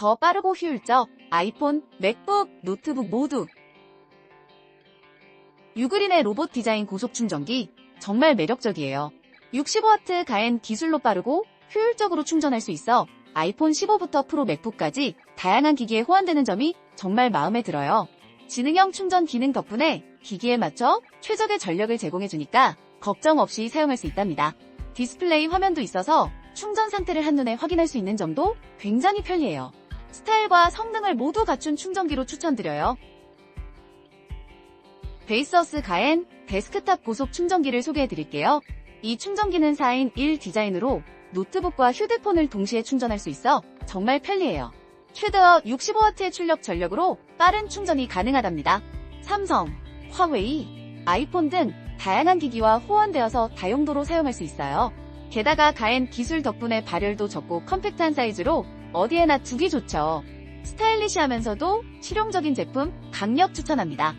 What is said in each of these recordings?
더 빠르고 효율적 아이폰, 맥북, 노트북 모두 유그린의 로봇 디자인 고속 충전기 정말 매력적이에요. 65W 가엔 기술로 빠르고 효율적으로 충전할 수 있어 아이폰 15부터 프로 맥북까지 다양한 기기에 호환되는 점이 정말 마음에 들어요. 지능형 충전 기능 덕분에 기기에 맞춰 최적의 전력을 제공해주니까 걱정 없이 사용할 수 있답니다. 디스플레이 화면도 있어서 충전 상태를 한눈에 확인할 수 있는 점도 굉장히 편리해요. 스타일과 성능을 모두 갖춘 충전기로 추천드려요. 베이서스 가엔 데스크탑 고속 충전기를 소개해드릴게요. 이 충전기는 4인 1 디자인으로 노트북과 휴대폰을 동시에 충전할 수 있어 정말 편리해요. 최대어 65W의 출력 전력으로 빠른 충전이 가능하답니다. 삼성, 화웨이, 아이폰 등 다양한 기기와 호환되어서 다용도로 사용할 수 있어요. 게다가 가엔 기술 덕분에 발열도 적고 컴팩트한 사이즈로 어디에나 두기 좋죠. 스타일리시하면서도 실용적인 제품 강력 추천합니다.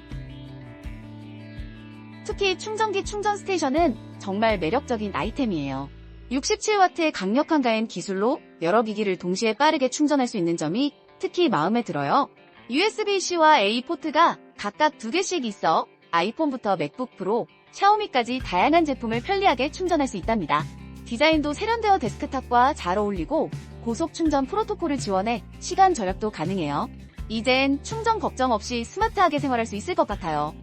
특히 충전기 충전 스테이션은 정말 매력적인 아이템이에요. 67W의 강력한 가엔 기술로 여러 기기를 동시에 빠르게 충전할 수 있는 점이 특히 마음에 들어요. USB-C와 A 포트가 각각 두 개씩 있어 아이폰부터 맥북 프로, 샤오미까지 다양한 제품을 편리하게 충전할 수 있답니다. 디자인도 세련되어 데스크탑과 잘 어울리고 고속 충전 프로토콜을 지원해 시간 절약도 가능해요. 이젠 충전 걱정 없이 스마트하게 생활할 수 있을 것 같아요.